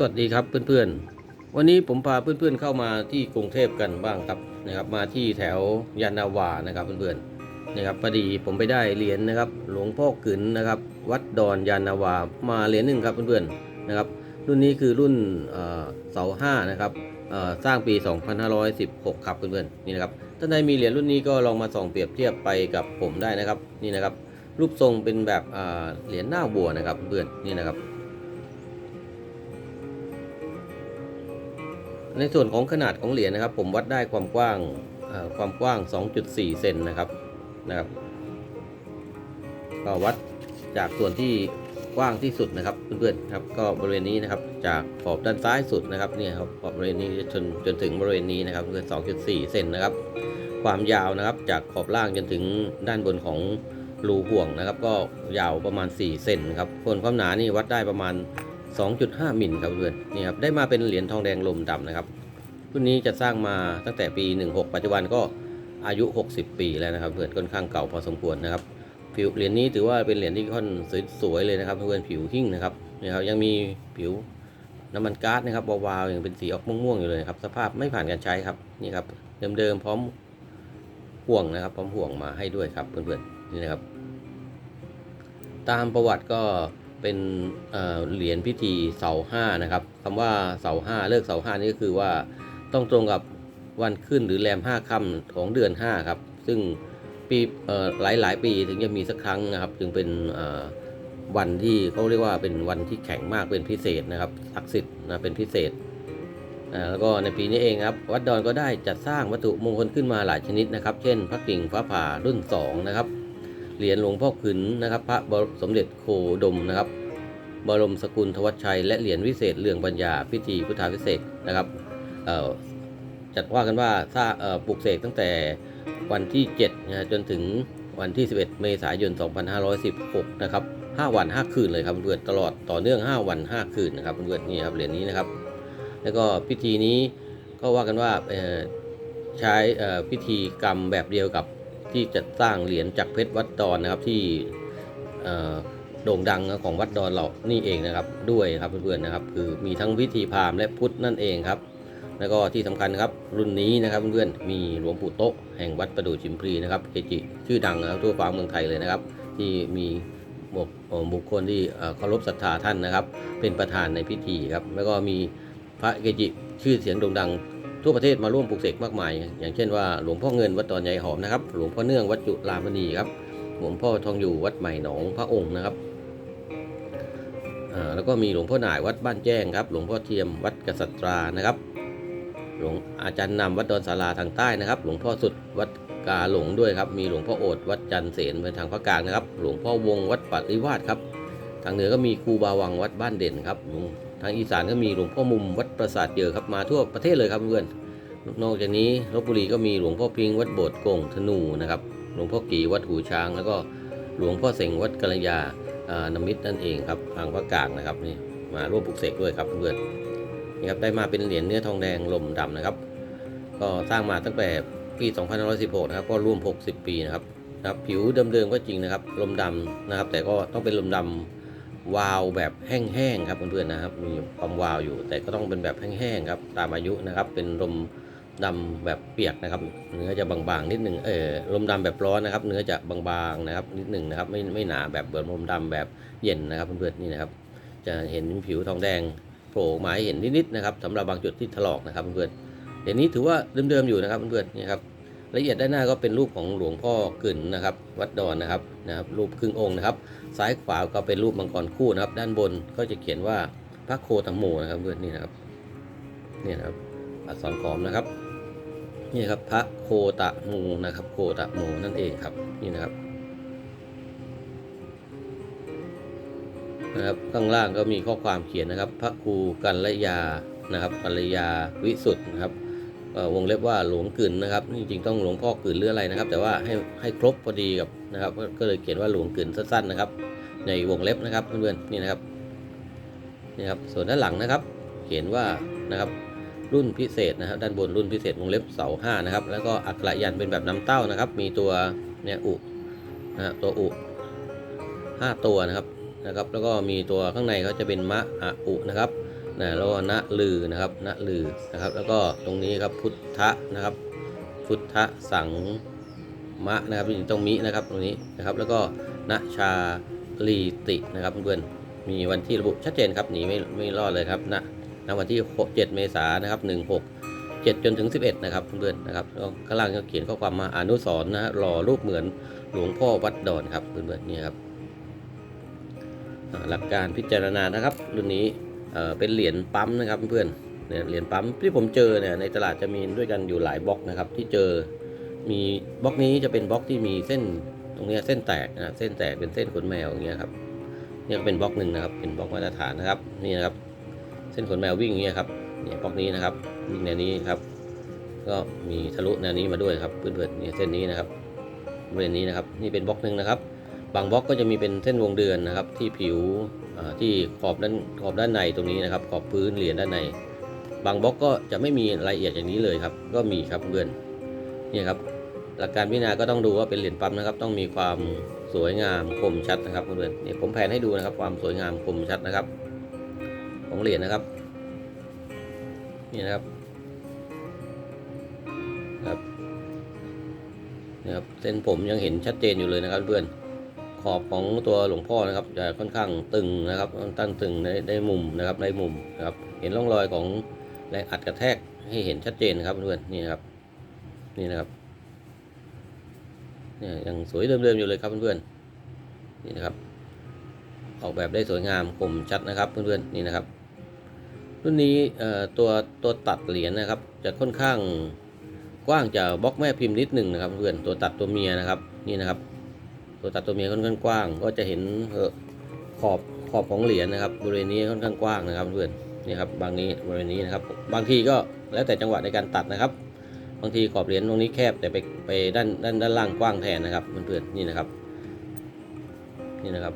สวัสดีครับเพื่อนๆ วันนี้ผมพาเพื่อนๆเข้ามาที่กรุงเทพกันบ้างครับนะครับ มาที่แถวยานาวานะครับเพื่อนๆนะครับพอดีผมไปได้เหรียญนะครับ หลวงพ่อกึนนะครับ วัดดอนยานาวามาเหรียญหนึ่งครับเพื่อนๆนะครับ รุ่นนี้คือรุ่นเสาห้านะครับสร้างปี 2516 ครับเพื่อนๆนี่นะครับท่านใดมีเหรียญรุ่นนี้ก็ลองมาส่องเปรียบเทียบไปกับผมได้นะครับนี่นะครับรูปทรงเป็นแบบเหรียญหน้าบัวนะครับเพื่อนๆนี่นะครับ ในส่วนของขนาดของเหรียญนะครับ ผมวัดได้ความกว้างความกว้าง 2.4 เซนนะครับนะครับก็วัดจากส่วนที่กว้างที่สุดนะครับเพื่อนๆครับก็บริเวณนี้นะครับจากขอบด้านซ้ายสุดนะครับเนี่ยครับขอบบริเวณนี้จนจนถึงบริเวณนี้นะครับเพื่อ2.4 เซนนะครับ ความยาวนะครับจากขอบล่างจนถึงด้านบนของรูห่วงนะครับ ก็ยาวประมาณ 4 เซนครับส่วนความหนานี่วัดได้ประมาณ 2.5 มิลครับเพื่อนนี่ครับได้มาเป็นเหรียญทองแดงลมดำนะครับ รุ่นนี้จะสร้างมาตั้งแต่ปี 16 ปัจจุบันก็อายุ 60 ปีแล้วนะครับเพื่อนค่อนข้างเก่าพอสมควรนะครับผิวเหรียญนี้ถือว่าเป็นเหรียญที่ค่อนสวยๆเลยนะครับเพื่อนผิวหิ่งนะครับนี่ครับยังมีผิวน้ำมันก๊าซนะครับวาวๆยังเป็นสีออกม่วงๆอยู่เลยครับสภาพไม่ผ่านการใช้ครับนี่ครับเดิมๆพร้อมห่วงนะครับ พร้อมห่วงมาให้ด้วยครับเพื่อนๆนี่นะครับ ตามประวัติก็เป็นเอ่อเหรียญพิธีเสาห้านะครับคำว่าเสาห้าเลิกเสาห้านี่ก็คือว่า ต้องตรงกับวันขึ้นหรือแรมห้าค่ำของเดือนห้าครับ ซึ่งปีหลายหลายปีถึงจะมีสักครั้งนะครับ จึงเป็นวันที่เขาเรียกว่าเป็นวันที่แข็งมากเป็นพิเศษนะครับศักดิ์สิทธิ์นะเป็นพิเศษแล้วก็ในปีนี้เองครับ วัดดอนก็ได้จัดสร้างวัตถุมงคลขึ้นมาหลายชนิดนะครับ เช่น พระกิ่งฟ้าผ่ารุ่นสองนะครับ เหรียญหลวงพ่อขุนนะครับ พระบสมเด็จโคดมนะครับ บรมสกุลทวัชชัย และเหรียญวิเศษเรืองปัญญาพิธีพุทธาพิเศษนะครับ จัดว่ากันว่าถ้าเอ่อปลุกเสกตั้งแต่วันที่7นะฮะจนถึงวันที่ 11 เมษายน 2516 นะครับ 5 วัน 5 คืนเลยครับเพื่อนตลอดต่อเนื่อง 5 วัน 5 คืนนะครับเพื่อนนี่ครับเหรียญนี้นะครับ แล้วก็พิธีนี้ก็ว่ากันว่าใช้พิธีกรรมแบบเดียวกับที่จัดสร้างเหรียญจากเพชรวัดดอนนะครับที่โด่งดังของวัดดอนเรานี่เองนะครับด้วยครับเพื่อนๆนะครับ คือมีทั้งพิธีพราหมณ์และพุทธนั่นเองครับ แล้วก็ที่สำคัญครับรุ่นนี้นะครับเพื่อนๆมีหลวงปู่โต๊ะแห่งวัดประดู่ชิมพลีนะครับเกจิชื่อดังนะครับทั่วฟ้าเมืองไทยเลยนะครับ ที่มีบุคเอ่อบุคคลที่เคารพศรัทธาท่านนะครับ เป็นประธานในพิธีครับแล้วก็มีพระเกจิชื่อเสียงโด่งดัง ทั่วประเทศมาร่วมปลูกเสกมากมาย อย่างเช่นว่าหลวงพ่อเงินวัดตอนใหญ่หอมนะครับหลวงพ่อเนื่องวัดจุฬามณีครับหลวงพ่อทองอยู่วัดใหม่หนองพระองค์นะครับแล้วก็มีหลวงพ่อหน่ายวัดบ้านแจ้งครับ หลวงพ่อเทียมวัดกษัตรานะครับ หลวงอาจารย์นำวัดดอนสาราทางใต้นะครับ หลวงพ่อสุดวัดกาหลงด้วยครับ มีหลวงพ่อโอดวัดจันเสนเป็นทางภาคกลางนะครับ หลวงพ่อวงวัดปัดริวาสครับ ทางเหนือก็มีครูบาวังวัดบ้านเด่นครับทางอีสานก็มีหลวงพ่อมุมวัดปราสาทเยอะครับ มาทั่วประเทศเลยครับเพื่อน นอกจากนี้ลบบุรีก็มีหลวงพ่อพิงวัดโบสถ์กงธนูนะครับ หลวงพ่อกี่วัดหูช้าง แล้วก็หลวงพ่อเสงวัดกัลยาอ่านมิตรนั่นเองครับ ทางภาคกลางนะครับนี่มาร่วมปลุกเสกด้วยครับเพื่อน นี่ครับได้มาเป็นเหรียญเนื้อทองแดงลมดำนะครับ ก็สร้างมาตั้งแต่ปี 2516 นะครับ ก็ร่วม 60 ปีนะครับนะครับผิวเดิมๆก็จริงนะครับ ลมดำนะครับ แต่ก็ต้องเป็นลมดำวาวแบบแห้งๆครับเพื่อนๆนะครับ มีความวาวอยู่ แต่ก็ต้องเป็นแบบแห้งๆครับ ตามอายุนะครับ เป็นลมดำแบบเปียกนะครับ เนื้อจะบางๆนิดหนึ่งเออลมดำแบบร้อนนะครับ เนื้อจะบางๆนะครับ นิดหนึ่งนะครับ ไม่ไม่หนาแบบเบิร์ลมดำแบบเย็นนะครับเพื่อนๆนี่นะครับ จะเห็นผิวทองแดง โผล่มาให้เห็นนิดๆนะครับสำหรับบางจุดที่ถลอกนะครับเพื่อนๆเดี๋ยวนี้ถือว่าเดิมๆอยู่นะครับเพื่อนๆนี่ครับละเอียดด้านหน้าก็เป็นรูปของหลวงพ่อกึ่นนะครับ วัดดอนนะครับนะครับ รูปครึ่งองค์นะครับ ซ้ายขวาก็เป็นรูปมังกรคู่นะครับ ด้านบนก็จะเขียนว่าพระโคตมโมนะครับเพื่อนนี่นะครับนี่นะครับอักษรขอมนะครับนี่ครับพระโคตะโมนะครับ โคตะโมนั่นเองครับนี่นะครับ นะครับข้างล่างก็มีข้อความเขียนนะครับ พระครูกัลยานะครับกัลยาวิสุทธ์นะครับวงเล็บว่าหลวงกึ่นนะครับจริงๆต้องหลวงพ่อกึ่นหรืออะไรนะครับ แต่ว่าให้ให้ครบพอดีกับนะครับ ก็เลยเขียนว่าหลวงกึ่นสั้นๆนะครับ ในวงเล็บนะครับเพื่อนๆนี่นะครับนี่ครับส่วนด้านหลังนะครับ เขียนว่านะครับรุ่นพิเศษนะครับ ด้านบนรุ่นพิเศษวงเล็บเสาห้านะครับ แล้วก็อักระยันเป็นแบบน้ำเต้านะครับ มีตัวเนี่ยอุนะฮะตัวอุห้าตัวนะครับ นะครับ แล้วก็มีตัวข้างในเขาจะเป็นมะอะอุนะครับนะแล้วก็ณลือนะครับณลือนะครับ แล้วก็ตรงนี้ครับพุทธะนะครับ พุทธะสังมะนะครับจริงๆต้องมินะครับตรงนี้นะครับ แล้วก็ณชาลีตินะครับเพื่อนๆมีวันที่ระบุชัดเจนครับหนีไม่ไม่รอดเลยครับณณวันที่ 7 เมษายนนะครับ16 7 จนถึง 11 นะครับเพื่อนๆนะครับแล้วข้างล่างก็เขียนข้อความมาอนุสรณ์นะฮะหล่อรูปเหมือนหลวงพ่อวัดดอนครับเพื่อนๆนี่ครับ หลักการพิจารณานะครับ รุ่นนี้เป็นเหรียญปั๊มนะครับเพื่อนเนี่ยเหรียญปั๊มที่ผมเจอเนี่ยในตลาดจะมีด้วยกันอยู่หลายบล็อกนะครับ ที่เจอมีบล็อกนี้จะเป็นบล็อกที่มีเส้นตรงนี้เส้นแตกนะเส้นแตกเป็นเส้นขนแมวอย่างเงี้ยครับนี่ก็เป็นบล็อกหนึ่งนะครับ เป็นบล็อกมาตรฐานนะครับนี่นะครับ เส้นขนแมววิ่งอย่างเงี้ยครับเนี่ยบล็อกนี้นะครับวิ่งแนวนี้ครับ ก็มีทะลุแนวนี้มาด้วยครับเพื่อนๆเนี่ยเส้นนี้นะครับบริเวณนี้นะครับ นี่เป็นบล็อกหนึ่งนะครับ บางบล็อกก็จะมีเป็นเส้นวงเดือนนะครับ ที่ผิวที่ขอบด้านขอบด้านในตรงนี้นะครับ ขอบพื้นเหรียญด้านใน บางบล็อกก็จะไม่มีรายละเอียดอย่างนี้เลยครับ ก็มีครับเพื่อนนี่ครับ หลักการพิจารณาก็ต้องดูว่าเป็นเหรียญปั๊มนะครับ ต้องมีความสวยงามคมชัดนะครับเพื่อนๆนี่ผมแผนให้ดูนะครับ ความสวยงามคมชัดนะครับ ของเหรียญนะครับ นี่นะครับครับนี่ครับเส้นผมยังเห็นชัดเจนอยู่เลยนะครับเพื่อน ขอบของตัวหลวงพ่อนะครับจะค่อนข้างตึงนะครับตั้งตึงในในมุมนะครับในมุมนะครับเห็นร่องรอยของแรงอัดกระแทกให้เห็นชัดเจนนะครับเพื่อนนี่นะครับนี่นะครับเนี่ยยังสวยเดิมๆอยู่เลยครับเพื่อนๆนี่นะครับ ออกแบบได้สวยงามคมชัดนะครับเพื่อนๆนี่นะครับ รุ่นนี้เอ่อตัวตัวตัดเหรียญนะครับ จะค่อนข้างกว้างจากบล็อกแม่พิมพ์นิดหนึ่งนะครับเพื่อนตัวตัดตัวเมียนะครับนี่นะครับ ตัวตัดตัวเมียค่อนข้างกว้าง ก็จะเห็นขอบขอบของเหรียญนะครับ บริเวณนี้ค่อนข้างกว้างนะครับเพื่อนนี่ครับบางนี้บริเวณนี้นะครับ บางทีก็แล้วแต่จังหวะในการตัดนะครับ บางทีขอบเหรียญตรงนี้แคบแต่ไปไปด้านด้านด้านล่างกว้างแทนนะครับเพื่อนๆนี่นะครับ นี่นะครับ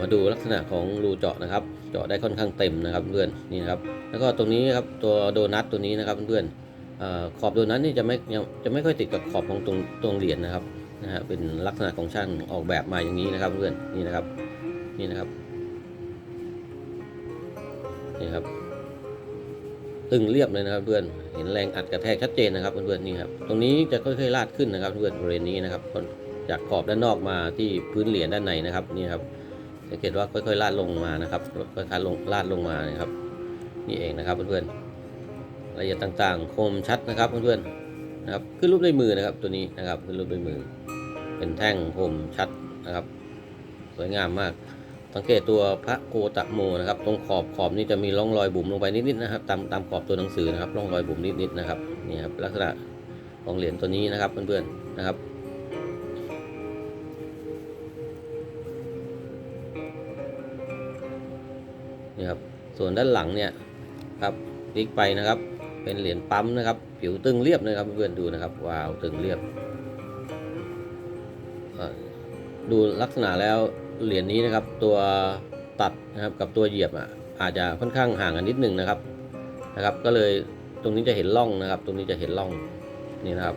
มาดูลักษณะของรูเจาะนะครับ เจาะได้ค่อนข้างเต็มนะครับเพื่อนนี่นะครับ แล้วก็ตรงนี้ครับตัวโดนัทตัวนี้นะครับเพื่อน ขอบโดนัทนี่จะไม่ยังจะไม่ค่อยติดกับขอบของตรงตรงเหรียญนะครับนะฮะเป็นลักษณะของช่างออกแบบมาอย่างนี้นะครับเพื่อนนี่นะครับนี่นะครับนี่ครับตึงเรียบเลยนะครับเพื่อนเห็นแรงอัดกระแทกชัดเจนนะครับเพื่อนๆนี่ครับตรงนี้จะค่อยๆลาดขึ้นนะครับเพื่อนบริเวณนี้นะครับจากขอบด้านนอกมาที่พื้นเหรียญด้านในนะครับนี่ครับสังเกตว่าค่อยๆลาดลงมานะครับค่อยๆลงลาดลงมานะครับ นี่เองนะครับเพื่อนๆ ละเอียดต่างๆ คมชัดนะครับเพื่อนๆนะครับขึ้นรูปด้วยมือนะครับตัวนี้นะครับขึ้นรูปด้วยมือ เป็นแท่งคมชัดนะครับ สวยงามมาก สังเกตตัวพระโกตะโมนะครับ ตรงขอบขอบนี่จะมีร่องรอยบุ๋มลงไปนิดๆนะครับ ตามตามขอบตัวหนังสือนะครับร่องรอยบุ๋มนิดๆนะครับนี่ครับลักษณะของเหรียญตัวนี้นะครับเพื่อนๆนะครับนี่ครับส่วนด้านหลังเนี่ยครับพลิกไปนะครับ เป็นเหรียญปั๊มนะครับ ผิวตึงเรียบนะครับเพื่อนดูนะครับว้าวตึงเรียบ ดูลักษณะแล้วเหรียญนี้นะครับตัวตัดนะครับกับตัวเหยียบอะอาจจะค่อนข้างห่างกันนิดหนึ่งนะครับนะครับ ก็เลยตรงนี้จะเห็นร่องนะครับ ตรงนี้จะเห็นร่องนี่นะครับ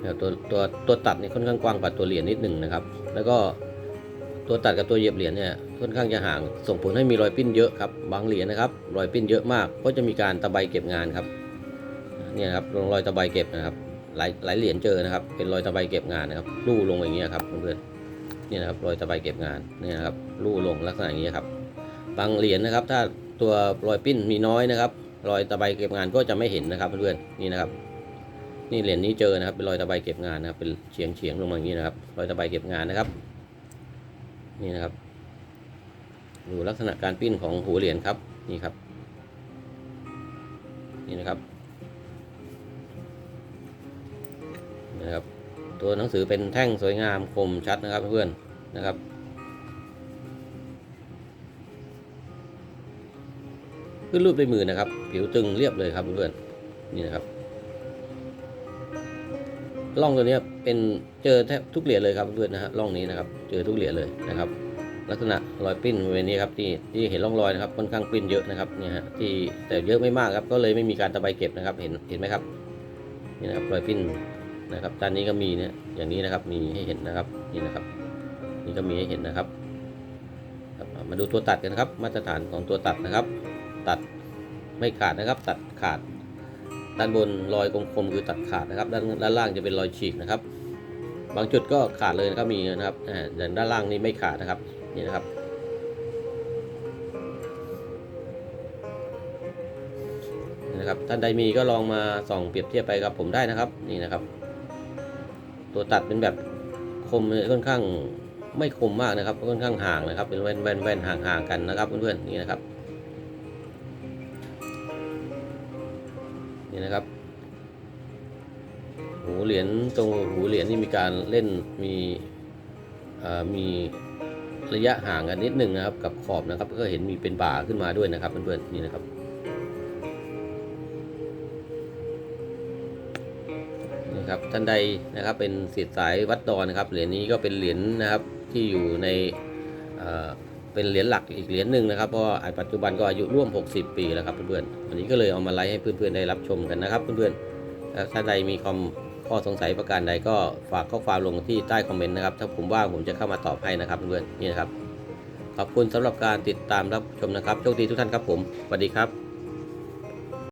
นะครับตัวตัวตัวตัดนี่ค่อนข้างกว้างกว่าตัวเหรียญนิดหนึ่งนะครับ แล้วก็ ตัวตัดกับตัวเหยียบเหรียญเนี่ยค่อนข้างจะห่าง ส่งผลให้มีรอยปิ้นเยอะครับบางเหรียญนะครับรอยปิ้นเยอะมากก็จะมีการตะไบเก็บงานครับเนี่ยครับลงรอยตะไบเก็บนะครับหลายหลายเหรียญเจอนะครับเป็นรอยตะไบเก็บงานนะครับลู่ลงอย่างเงี้ยครับเพื่อนๆนี่นะครับรอยตะไบเก็บงานเนี่ยนะครับลู่ลงลักษณะอย่างเงี้ยครับบางเหรียญนะครับ ถ้าตัวรอยปิ้นมีน้อยนะครับ รอยตะไบเก็บงานก็จะไม่เห็นนะครับเพื่อนๆนี่นะครับนี่เหรียญนี้เจอนะครับเป็นรอยตะไบเก็บงานนะครับเป็นเฉียงเฉียงลงมาอย่างนี้นะครับรอยตะไบเก็บงานนะครับ นี่นะครับ ดูลักษณะการปิ้นของหัวเหรียญครับ นี่ครับ นี่นะครับนี่นะครับ ตัวหนังสือเป็นแท่งสวยงามคมชัดนะครับเพื่อนนะครับขึ้นรูปด้วยมือนะครับ ผิวตึงเรียบเลยครับเพื่อนนี่นะครับ ร่องตัวนี้เป็นเจอแทบทุกเหรียญเลยครับเพื่อนนะฮะร่องนี้นะครับ เจอทุกเหรียญเลยนะครับ ลักษณะรอยปิ้นบริเวณนี้ครับที่ที่เห็นร่องรอยนะครับค่อนข้างปิ้นเยอะนะครับเนี่ยฮะที่แต่เยอะไม่มากครับก็เลยไม่มีการตะไบเก็บนะครับเห็นเห็นไหมครับนี่นะครับรอยปิ้นนะครับด้านนี้ก็มีเนี่ยอย่างนี้นะครับมีให้เห็นนะครับนี่นะครับ นี่ก็มีให้เห็นนะครับ มาดูตัวตัดกันครับ มาตรฐานของตัวตัดนะครับ ตัดไม่ขาดนะครับ ตัดขาด ด้านบนรอยกลมๆคือตัดขาดนะครับ ด้านด้านล่างจะเป็นรอยฉีกนะครับ บางจุดก็ขาดเลยนะครับมีนะครับอ่าอย่ด้านล่างนี่ไม่ขาดนะครับนี่นะครับ นะครับท่านใดมีก็ลองมาส่องเปรียบเทียบไปกับผมได้นะครับนี่นะครับ ตัวตัดเป็นแบบคมค่อนข้างไม่คมมากนะครับค่อนข้างห่างนะครับ เป็นแว่นแว่นแว่นห่างๆกันนะครับเพื่อนๆนี่นะครับ นะครับ หูเหรียญตรงหูเหรียญนี่มีการเล่นมีมีระยะห่างกันนิดหนึ่งนะครับ กับขอบนะครับ ก็เห็นมีเป็นบ่าขึ้นมาด้วยนะครับเพื่อนๆนี่นะครับนี่ครับท่านใดนะครับเป็นศิษย์สายวัดดอนนะครับเหรียญนี้ก็เป็นเหรียญนะครับที่อยู่ใน เป็นเหรียญหลักอีกเหรียญหนึ่งนะครับเพราะปัจจุบันก็อายุร่วม 60 ปีแล้วครับเพื่อนๆวันนี้ก็เลยเอามาไลฟ์ให้เพื่อนๆได้รับชมกันนะครับเพื่อนๆแล้วท่านใดมีความข้อสงสัยประการใดก็ฝากข้อความลงที่ใต้คอมเมนต์นะครับถ้าผมว่างผมจะเข้ามาตอบให้นะครับเพื่อนๆนี่นะครับขอบคุณสำหรับการติดตามรับชมนะครับโชคดีทุกท่านครับผมสวัสดีครับ